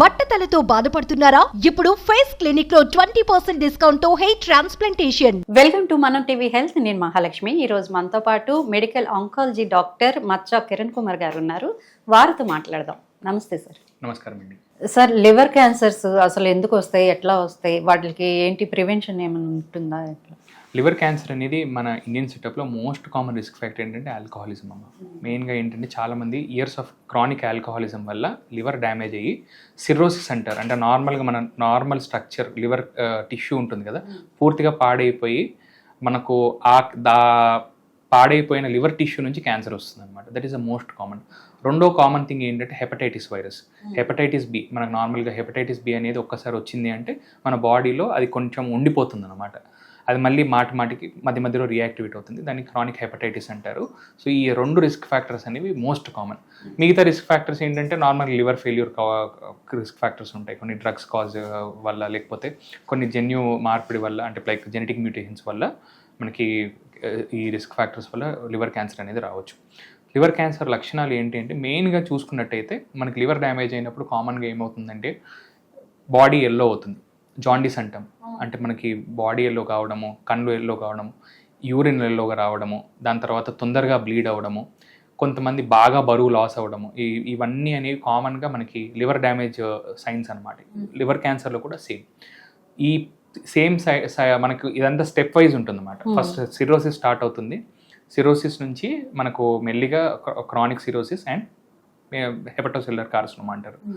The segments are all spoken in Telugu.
బట్టతలతో బాధపడుతున్నారా? ఇప్పుడు ఫేస్ క్లినిక్లో twenty percent డిస్కౌంట్తో hair transplantation. Welcome to Manam TV health. నేను మహాలక్ష్మి. ఈ రోజు మనతో పాటు మెడికల్ ఆంకాలజీ డాక్టర్ మచ్చా కిరణ్ కుమార్ గారు ఉన్నారు. వారితో మాట్లాడదాం. నమస్తే సార్. నమస్కారం అండి. సార్ లివర్ క్యాన్సర్స్ అసలు ఎందుకు వస్తాయి? ఎట్లా వస్తాయి? వాటికి ఏంటి ప్రివెన్షన్ ఏమైనా ఉంటుందా ఎట్లా? లివర్ క్యాన్సర్ అనేది మన ఇండియన్ సెటప్లో మోస్ట్ కామన్ రిస్క్ ఫ్యాక్టర్ ఏంటంటే ఆల్కహాలిజం అమ్మ. మెయిన్గా ఏంటంటే చాలామంది ఇయర్స్ ఆఫ్ క్రానిక్ ఆల్కహాలిజం వల్ల లివర్ డ్యామేజ్ అయ్యి సిర్రోసిస్ అంటారు. అంటే నార్మల్గా మన నార్మల్ స్ట్రక్చర్ లివర్ టిష్యూ ఉంటుంది కదా పూర్తిగా పాడైపోయి మనకు ఆ దా పాడైపోయిన లివర్ టిష్యూ నుంచి క్యాన్సర్ వస్తుంది అనమాట that is the most common రెండో కామన్ థింగ్ ఏంటంటే హెపటైటిస్ వైరస్. హెపటైటిస్ బి మనకు నార్మల్గా హెపటైటిస్ బి అనేది ఒక్కసారి వచ్చింది అంటే మన బాడీలో అది కొంచెం ఉండిపోతుంది అనమాట అది మళ్ళీ మాటి మాటికి మధ్య మధ్యలో రియాక్టివేట్ అవుతుంది. దాన్ని క్రానిక్ హెపటైటిస్ అంటారు. సో ఈ రెండు రిస్క్ ఫ్యాక్టర్స్ అనేవి మోస్ట్ కామన్ మిగతా రిస్క్ ఫ్యాక్టర్స్ ఏంటంటే normal liver failure risk factors ఉంటాయి. కొన్ని డ్రగ్స్ కాజ్ వల్ల లేకపోతే కొన్ని జన్యు మార్పిడి వల్ల అంటే లైక్ జెనెటిక్ మ్యూటేషన్స్ వల్ల మనకి ఈ రిస్క్ ఫ్యాక్టర్స్ వల్ల లివర్ క్యాన్సర్ అనేది రావచ్చు. లివర్ క్యాన్సర్ లక్షణాలు ఏంటి అంటే మెయిన్గా చూసుకున్నట్టయితే మనకి లివర్ డ్యామేజ్ అయినప్పుడు కామన్గా ఏమవుతుందంటే బాడీ ఎల్లో అవుతుంది. జాండీస్ అంటాం. అంటే మనకి బాడీ ఎల్లో కావడము కళ్ళు ఎల్లో కావడము యూరిన్ ఎల్లోగా రావడము దాని తర్వాత తొందరగా బ్లీడ్ అవ్వడము కొంతమంది బాగా బరువు లాస్ అవ్వడము ఈ ఇవన్నీ అనేవి కామన్గా మనకి లివర్ డ్యామేజ్ సైన్స్ అనమాట లివర్ క్యాన్సర్లో కూడా సేమ్ ఈ సేమ్ సై సై- మనకు ఇదంతా స్టెప్ వైజ్ ఉంటుంది అనమాట ఫస్ట్ సిరోసిస్ స్టార్ట్ అవుతుంది. సిరోసిస్ నుంచి మనకు మెల్లిగా chronic cirrhosis and hepatocellular carcinoma అంటారు.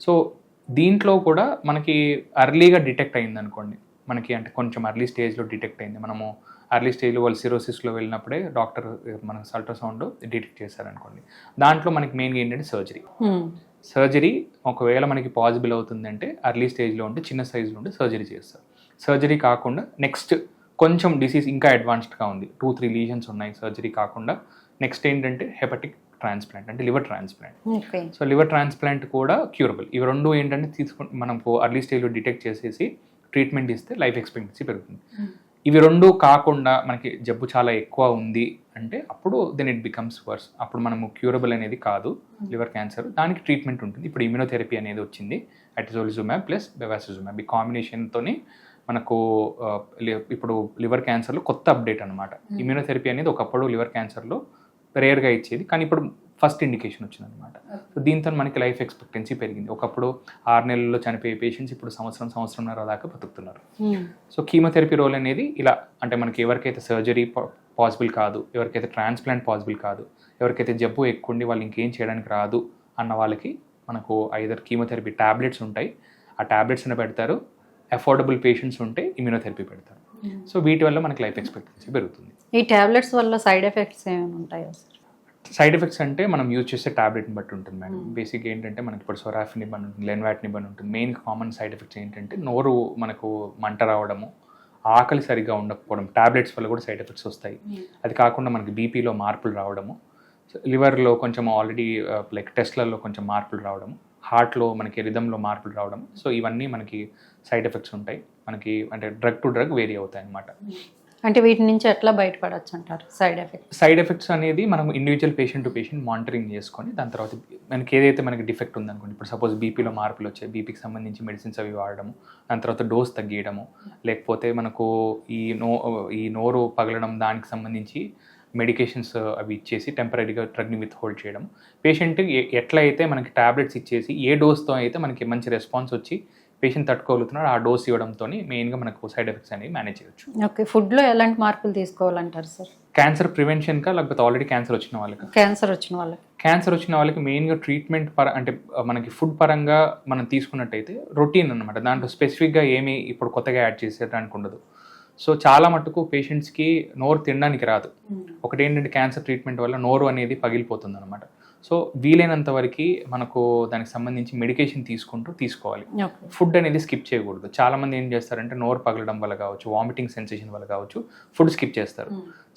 సో దీంట్లో కూడా మనకి అర్లీగా డిటెక్ట్ అయింది అనుకోండి మనకి అంటే కొంచెం అర్లీ స్టేజ్లో డిటెక్ట్ అయింది. మనము అర్లీ స్టేజ్లో వాళ్ళు సిరోసిస్లో వెళ్ళినప్పుడే డాక్టర్ మనకు అల్ట్రాసౌండ్ డిటెక్ట్ చేశారనుకోండి. దాంట్లో మనకి మెయిన్గా ఏంటంటే సర్జరీ Hmm. సర్జరీ ఒకవేళ మనకి పాసిబుల్ అవుతుందంటే అర్లీ స్టేజ్లో ఉంటే చిన్న సైజులో ఉంటే సర్జరీ చేస్తారు. సర్జరీ కాకుండా నెక్స్ట్ కొంచెం డిసీజ్ ఇంకా అడ్వాన్స్డ్గా ఉంది. టూ త్రీ లీజన్స్ ఉన్నాయి సర్జరీ కాకుండా. నెక్స్ట్ ఏంటంటే హెపటిక్ ట్రాన్స్ప్లాంట్ అంటే liver transplant so liver transplant కూడా క్యూరబుల్ ఇవి రెండు ఏంటంటే తీసుకు మనకు అర్లీ స్టేజ్లో డిటెక్ట్ చేసేసి ట్రీట్మెంట్ ఇస్తే లైఫ్ ఎక్స్పెక్టెన్సీ పెరుగుతుంది. ఇవి రెండు కాకుండా మనకి జబ్బు చాలా ఎక్కువ ఉంది అంటే అప్పుడు దెన్ ఇట్ బికమ్స్ వర్స్ అప్పుడు మనము క్యూరబుల్ అనేది కాదు లివర్ క్యాన్సర్ దానికి ట్రీట్మెంట్ ఉంటుంది. ఇప్పుడు ఇమ్యూనోథెరపీ అనేది వచ్చింది. అటిజోలిజుమాబ్ ప్లస్ బెవాసిజుమాబ్ ఈ కాంబినేషన్తోని మనకు ఇప్పుడు లివర్ క్యాన్సర్లో కొత్త అప్డేట్ అనమాట ఇమ్యూనోథెరపీ అనేది ఒకప్పుడు లివర్ క్యాన్సర్లో రేర్గా ఇచ్చేది కానీ ఇప్పుడు ఫస్ట్ ఇండికేషన్ వచ్చింది అనమాట సో దీంతో మనకి లైఫ్ ఎక్స్పెక్టెన్సీ పెరిగింది. ఒకప్పుడు ఆరు నెలల్లో చనిపోయే పేషెంట్స్ ఇప్పుడు సంవత్సరం సంవత్సరంన్నర దాకా బతుకుతున్నారు. సో కీమోథెరపీ రోల్ అనేది ఇలా అంటే మనకి ఎవరికైతే సర్జరీ పాసిబుల్ కాదు ఎవరికైతే ట్రాన్స్ప్లాంట్ పాసిబుల్ కాదు ఎవరికైతే జబ్బు ఎక్కువ ఉండి వాళ్ళు ఇంకేం చేయడానికి రాదు అన్న వాళ్ళకి మనకు ఐదర్ కీమోథెరపీ ట్యాబ్లెట్స్ ఉంటాయి. ఆ ట్యాబ్లెట్స్ని పెడతారు. అఫోర్డబుల్ పేషెంట్స్ ఉంటే ఇమ్యూనోథెరపీ పెడతారు. సో వీటి వల్ల మనకి లైఫ్ ఎక్స్పెక్టెన్సీ పెరుగుతుంది. ఈ టాబ్లెట్స్ వల్ల సైడ్ ఎఫెక్ట్స్ ఏమైనా ఉంటాయా సైడ్ ఎఫెక్ట్స్ అంటే మనం యూజ్ చేసే టాబ్లెట్ని బట్టి ఉంటుంది మేడం బేసిక్ ఏంటంటే మనకి ఇప్పుడు సొరాఫిన్ ఇబ్బంది ఉంటుంది లెన్వాట్ని ఇబ్బంది ఉంటుంది. మెయిన్ కామన్ సైడ్ ఎఫెక్ట్స్ ఏంటంటే నోరు మనకు మంట రావడము ఆకలి సరిగా ఉండకపోవడం టాబ్లెట్స్ వల్ల కూడా సైడ్ ఎఫెక్ట్స్ వస్తాయి. అది కాకుండా మనకి బీపీలో మార్పులు రావడము లివర్లో కొంచెం ఆల్రెడీ లైక్ టెస్ట్లలో కొంచెం మార్పులు రావడము. హార్ట్లో మనకి రిధంలో మార్పులు రావడం. సో ఇవన్నీ మనకి సైడ్ ఎఫెక్ట్స్ ఉంటాయి. మనకి అంటే డ్రగ్ టు డ్రగ్ వేరీ అవుతాయి అన్నమాట. అంటే వీటి నుంచి ఎట్లా బయటపడచ్చు అంటారు సైడ్ ఎఫెక్ట్స్? సైడ్ ఎఫెక్ట్స్ అనేది మనం individual patient to patient monitoring చేసుకొని దాని తర్వాత మనకి ఏదైతే మనకి డిఫెక్ట్ ఉందనుకోండి ఇప్పుడు సపోజ్ బీపీలో మార్పులు వచ్చాయి బీపీకి సంబంధించి మెడిసిన్స్ అవి వాడడము దాని తర్వాత డోస్ తగ్గియడము లేకపోతే మనకు ఈ నో ఈ నోరు పగలడం దానికి సంబంధించి మెడికేషన్స్ అవి ఇచ్చేసి టెంపరీగా డ్రగ్ని విత్ హోల్డ్ చేయడం. పేషెంట్ ఎట్లా అయితే మనకి టాబ్లెట్స్ ఇచ్చేసి ఏ డోస్తో అయితే మనకి మంచి రెస్పాన్స్ వచ్చి పేషెంట్ తట్టుకోగలుగుతున్నాడు ఆ డోస్ ఇవ్వడంతో మెయిన్గా మనకు సైడ్ ఎఫెక్ట్స్ అనేవి మేనేజ్ చేయొచ్చు. ఓకే ఫుడ్లో ఎలాంటి మార్పులు తీసుకోవాలంటారు సార్ క్యాన్సర్ ప్రివెన్షన్కా లేకపోతే ఆల్రెడీ క్యాన్సర్ వచ్చిన వాళ్ళకి? క్యాన్సర్ వచ్చిన వాళ్ళకి. క్యాన్సర్ వచ్చిన వాళ్ళకి మెయిన్గా ట్రీట్మెంట్ పర అంటే మనకి ఫుడ్ పరంగా మనం తీసుకున్నట్టయితే రొటీన్ అనమాట దాంట్లో స్పెసిఫిక్గా ఏమీ ఇప్పుడు కొత్తగా యాడ్ చేసేయడానికి ఉండదు. సో చాలా మటుకు పేషెంట్స్కి నోరు తినడానికి రాదు. ఒకటి ఏంటంటే క్యాన్సర్ ట్రీట్మెంట్ వల్ల నోరు అనేది పగిలిపోతుంది అనమాట సో వీలైనంత వరకు మనకు దానికి సంబంధించి మెడికేషన్ తీసుకుంటూ తీసుకోవాలి. ఫుడ్ అనేది స్కిప్ చేయకూడదు. చాలా మంది ఏం చేస్తారంటే నోరు పగలడం వల్ల కావచ్చు వామిటింగ్ సెన్సేషన్ వల్ల కావచ్చు ఫుడ్ స్కిప్ చేస్తారు.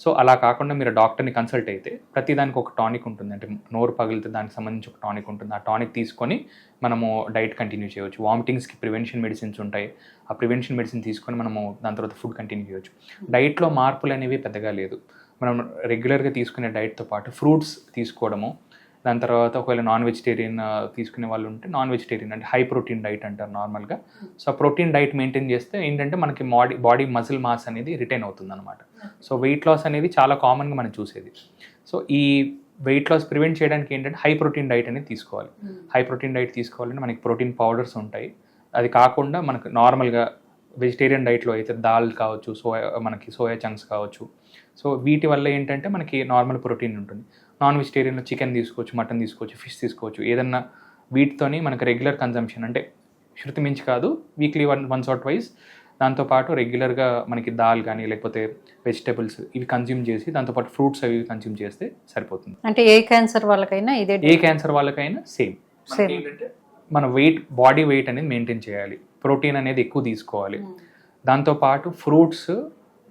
సో అలా కాకుండా మీరు డాక్టర్ని కన్సల్ట్ అయితే ప్రతిదానికి ఒక టానిక్ ఉంటుంది. అంటే నోరు పగిలితే దానికి సంబంధించి ఒక టానిక్ ఉంటుంది. ఆ టానిక్ తీసుకొని మనము డైట్ కంటిన్యూ చేయవచ్చు. వామిటింగ్స్కి ప్రివెన్షన్ మెడిసిన్స్ ఉంటాయి. ఆ ప్రివెన్షన్ మెడిసిన్ తీసుకొని మనము దాని తర్వాత ఫుడ్ కంటిన్యూ చేయవచ్చు. డైట్లో మార్పులు అనేవి పెద్దగా లేదు. మనం రెగ్యులర్గా తీసుకునే డైట్తో పాటు ఫ్రూట్స్ తీసుకోవడము దాని తర్వాత ఒకవేళ నాన్ వెజిటేరియన్ తీసుకునే వాళ్ళు ఉంటే నాన్ వెజిటేరియన్ అంటే హై ప్రోటీన్ డైట్ అంటారు నార్మల్గా సో ఆ ప్రోటీన్ డైట్ మెయింటైన్ చేస్తే ఏంటంటే మనకి బాడీ బాడీ మజిల్ మాస్ అనేది రిటైన్ అవుతుంది అనమాట సో వెయిట్ లాస్ అనేది చాలా కామన్గా మనం చూసేది. సో ఈ వెయిట్ లాస్ ప్రివెంట్ చేయడానికి ఏంటంటే హై ప్రోటీన్ డైట్ అనేది తీసుకోవాలి. హై ప్రోటీన్ డైట్ తీసుకోవాలంటే మనకి ప్రోటీన్ పౌడర్స్ ఉంటాయి. అది కాకుండా మనకు నార్మల్గా వెజిటేరియన్ డైట్లో అయితే దాల్ కావచ్చు సోయా మనకి సోయా చంక్స్ కావచ్చు. సో వీటి వల్ల ఏంటంటే మనకి నార్మల్ ప్రోటీన్ ఉంటుంది. నాన్ వెజిటేరియన్లో చికెన్ తీసుకోవచ్చు మటన్ తీసుకోవచ్చు ఫిష్ తీసుకోవచ్చు ఏదన్నా వీటితోని మనకి రెగ్యులర్ కన్జంప్షన్ అంటే శృతి మించి కాదు weekly one once or twice. దాంతోపాటు రెగ్యులర్గా మనకి దాల్ కానీ లేకపోతే వెజిటేబుల్స్ ఇవి కన్జ్యూమ్ చేసి దాంతోపాటు ఫ్రూట్స్ అవి కన్జ్యూమ్ చేస్తే సరిపోతుంది. అంటే ఏ క్యాన్సర్ వాళ్ళకైనా ఇదే ఏ క్యాన్సర్ వాళ్ళకైనా సేమ్. Same. మన వెయిట్ బాడీ వెయిట్ అనేది మెయింటైన్ చేయాలి. ప్రోటీన్ అనేది ఎక్కువ తీసుకోవాలి. దాంతోపాటు ఫ్రూట్స్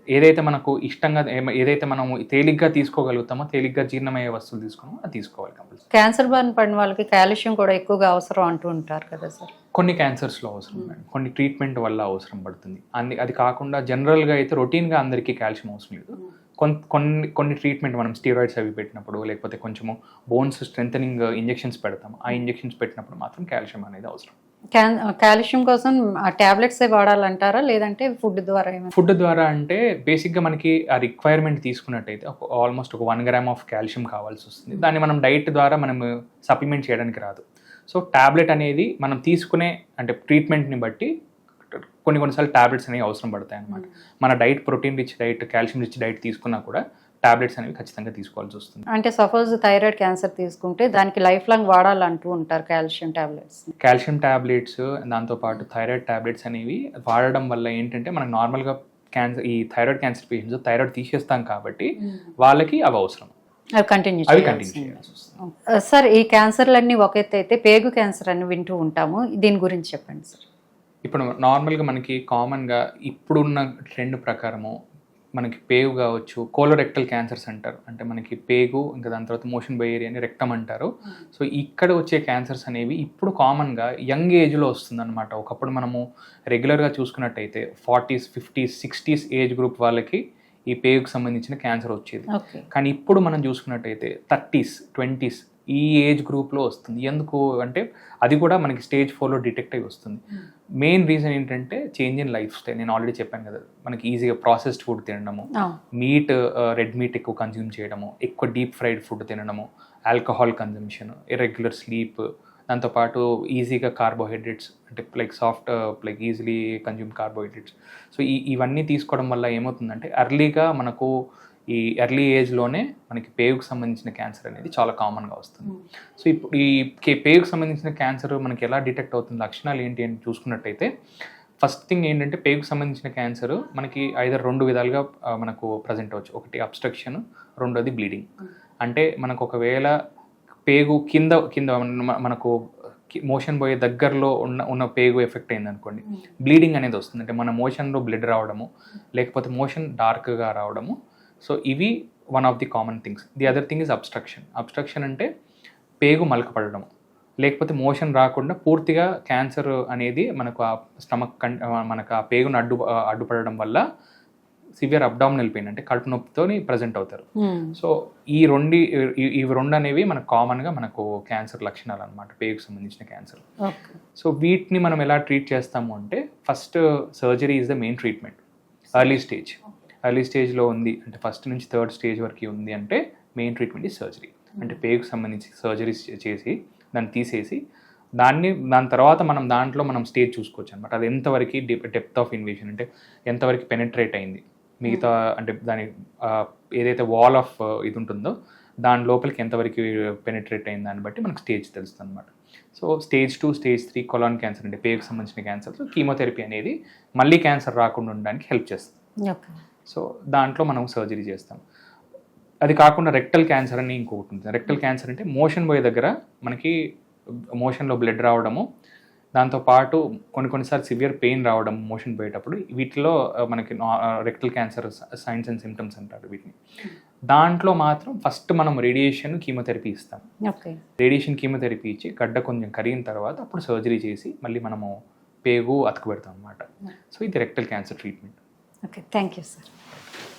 ఏదైతే మనకు ఇష్టంగా ఏదైతే మనం తేలిగ్గా తీసుకోగలుగుతామో తేలిగ్గా జీర్ణమయ్యే వస్తువులు తీసుకున్నామో అది తీసుకోవాలి కంపల్సరీ. క్యాన్సర్ బారిన పడిన వాళ్ళకి కాల్షియం కూడా ఎక్కువగా అవసరం అంటూ ఉంటారు కదా సార్? కొన్ని క్యాన్సర్స్లో అవసరం మేడం. కొన్ని ట్రీట్మెంట్ వల్ల అవసరం పడుతుంది. అన్ని అది కాకుండా జనరల్గా అయితే రొటీన్గా అందరికీ కాల్షియం అవసరం లేదు. కొన్- కొన్ని కొన్ని ట్రీట్మెంట్ మనం స్టీరాయిడ్స్ అవి పెట్టినప్పుడు లేకపోతే కొంచెము బోన్స్ స్ట్రెంథనింగ్ ఇంజెక్షన్స్ పెడతాం ఆ ఇంజెక్షన్స్ పెట్టినప్పుడు మాత్రం కాల్షియం అనేది అవసరం. కాల్షియం కోసం ఆ టాబ్లెట్స్ వాడాలంటారా? లేదంటే ఫుడ్ ద్వారా ఫుడ్ ద్వారా అంటే బేసిక్గా మనకి ఆ రిక్వైర్మెంట్ తీసుకున్నట్టయితే ఒక ఆల్మోస్ట్ ఒక వన్ గ్రామ్ ఆఫ్ కాల్షియం కావాల్సి వస్తుంది. దాన్ని మనం డైట్ ద్వారా మనం సప్లిమెంట్ చేయడానికి రాదు. సో టాబ్లెట్ అనేది మనం తీసుకునే అంటే ట్రీట్మెంట్ని బట్టి కొన్ని కొన్నిసార్లు టాబ్లెట్స్ అనేవి అవసరం పడతాయి అన్నమాట మన diet protein rich diet calcium rich diet తీసుకున్నా కూడా టాబ్లెట్స్ అనేవి ఖచ్చితంగా తీసుకోవాల్సి వస్తుంది. అంటే సపోజ్ థైరాయిడ్ క్యాన్సర్ తీసుకుంటే దానికి లైఫ్ లాంగ్ వాడాలంటూ ఉంటారు కాల్షియం టాబ్లెట్స్. కాల్షియం టాబ్లెట్స్ దాంతోపాటు థైరాయిడ్ టాబ్లెట్స్ అనేవి వాడడం వల్ల ఏంటంటే మనకు నార్మల్గా క్యాన్సర్ ఈ థైరాయిడ్ క్యాన్సర్ పేషెంట్స్ థైరాయిడ్ తీసేస్తాం కాబట్టి వాళ్ళకి అవి అవసరం. అవి కంటిన్యూ సార్ ఈ క్యాన్సర్లన్నీ ఒక ఎత్తు అయితే పేగు క్యాన్సర్ అని వింటూ ఉంటాము. దీని గురించి చెప్పండి సార్. ఇప్పుడు నార్మల్గా మనకి కామన్గా ఇప్పుడున్న ట్రెండ్ ప్రకారము మనకి పేగు కావచ్చు కోలోరెక్టల్ క్యాన్సర్స్ అంటారు. అంటే మనకి పేగు ఇంకా దాని తర్వాత మోషన్ బై ఏరియా అని రెక్టమ్ అంటారు. సో ఇక్కడ వచ్చే క్యాన్సర్స్ అనేవి ఇప్పుడు కామన్గా యంగ్ ఏజ్లో వస్తుందన్నమాట. ఒకప్పుడు మనము రెగ్యులర్గా చూసుకున్నట్టయితే forties fifties sixties age group వాళ్ళకి ఈ పేగుకి సంబంధించిన క్యాన్సర్ వచ్చేది. కానీ ఇప్పుడు మనం చూసుకున్నట్టయితే థర్టీస్ ట్వంటీస్ ఈ ఏజ్ గ్రూప్లో వస్తుంది. ఎందుకు అంటే అది కూడా మనకి స్టేజ్ ఫోర్లో డిటెక్ట్ అయి వస్తుంది. మెయిన్ రీజన్ ఏంటంటే చేంజ్ ఇన్ లైఫ్ స్టైల్. నేను ఆల్రెడీ చెప్పాను కదా మనకి ఈజీగా ప్రాసెస్డ్ ఫుడ్ తినడము మీట్ రెడ్ మీట్ ఎక్కువ కన్జ్యూమ్ చేయడము ఎక్కువ డీప్ ఫ్రైడ్ ఫుడ్ తినడము ఆల్కహాల్ కన్జంప్షన్ ఇర్రెగ్యులర్ స్లీప్ దాంతోపాటు ఈజీగా కార్బోహైడ్రేట్స్ అంటే like soft like easily consume carbohydrates. So ఈ ఇవన్నీ తీసుకోవడం వల్ల ఏమవుతుందంటే ఎర్లీగా మనకు ఈ ఎర్లీ ఏజ్లోనే మనకి పేగుకు సంబంధించిన క్యాన్సర్ అనేది చాలా కామన్గా వస్తుంది. సో ఇప్పుడు ఈ పేగుకు సంబంధించిన క్యాన్సర్ మనకి ఎలా డిటెక్ట్ అవుతుంది లక్షణాలు ఏంటి అని చూసుకున్నట్టయితే ఫస్ట్ థింగ్ ఏంటంటే పేగుకు సంబంధించిన క్యాన్సర్ మనకి ఐదర్ రెండు విధాలుగా మనకు ప్రజెంట్ అవ్వచ్చు. ఒకటి అబ్స్ట్రక్షన్ రెండోది బ్లీడింగ్ అంటే మనకు ఒకవేళ పేగు కింద కింద మన- మనకు మోషన్ పోయే దగ్గరలో ఉన్న ఉన్న పేగు ఎఫెక్ట్ అయింది అనుకోండి బ్లీడింగ్ అనేది వస్తుంది. అంటే మన మోషన్లో బ్లడ్ రావడము లేకపోతే మోషన్ డార్క్గా రావడము సో ఇవి one of the common things. The other thing is obstruction. Obstruction అంటే పేగు మలకపడడం. లేకపోతే మోషన్ రాకుండా పూర్తిగా క్యాన్సర్ అనేది మనకు ఆ స్టమక్ కన్ మనకు ఆ పేగును అడ్డు అడ్డుపడడం వల్ల సివియర్ అబ్డామినల్ పెయిన్ అంటే కడుపు నొప్పితోని ప్రజెంట్ అవుతారు. సో ఈ రెండు ఈ- ఇవి రెండు అనేవి మనకు కామన్గా మనకు క్యాన్సర్ లక్షణాలు అనమాట పేగుకు సంబంధించిన క్యాన్సర్. సో వీటిని మనం ఎలా ట్రీట్ చేస్తాము అంటే first surgery is the main treatment. Early stage. Early స్టేజ్లో ఉంది అంటే ఫస్ట్ నుంచి థర్డ్ స్టేజ్ వరకు ఉంది అంటే మెయిన్ ట్రీట్మెంట్ ఈ సర్జరీ అంటే పేగుకు సంబంధించి సర్జరీస్ చేసి దాన్ని తీసేసి దాన్ని దాని తర్వాత మనం దాంట్లో మనం స్టేజ్ చూసుకోవచ్చు అనమాట అది ఎంతవరకు డెప్త్ ఆఫ్ ఇన్వేషన్ అంటే ఎంతవరకు పెనిట్రేట్ అయింది. మిగతా అంటే దాని ఏదైతే వాల్ ఆఫ్ ఇది ఉంటుందో దాని లోపలికి ఎంతవరకు పెనిట్రేట్ అయింది దాన్ని బట్టి మనకు స్టేజ్ తెలుస్తుంది అనమాట so stage two stage three colon cancer అంటే పేగుకు సంబంధించిన క్యాన్సర్ కీమోథెరపీ అనేది మళ్ళీ క్యాన్సర్ రాకుండా ఉండడానికి హెల్ప్ చేస్తుంది. సో దాంట్లో మనం సర్జరీ చేస్తాం. అది కాకుండా రెక్టల్ క్యాన్సర్ అని ఇంకొకటి ఉంటుంది రెక్టల్ క్యాన్సర్ అంటే మోషన్ పోయే దగ్గర మనకి మోషన్లో బ్లడ్ రావడము దాంతోపాటు కొన్ని కొన్నిసార్లు సివియర్ పెయిన్ రావడం మోషన్ పోయేటప్పుడు వీటిలో మనకి rectal cancer signs and symptoms అంటారు వీటిని. దాంట్లో మాత్రం ఫస్ట్ మనం రేడియేషన్ కీమోథెరపీ ఇస్తాం. ఓకే. రేడియేషన్ కీమోథెరపీ ఇచ్చి గడ్డ కొంచెం కరిగిన తర్వాత అప్పుడు సర్జరీ చేసి మళ్ళీ మనము పేగు అతుకు పెడతాం అనమాట సో ఇది rectal cancer treatment okay thank you sir.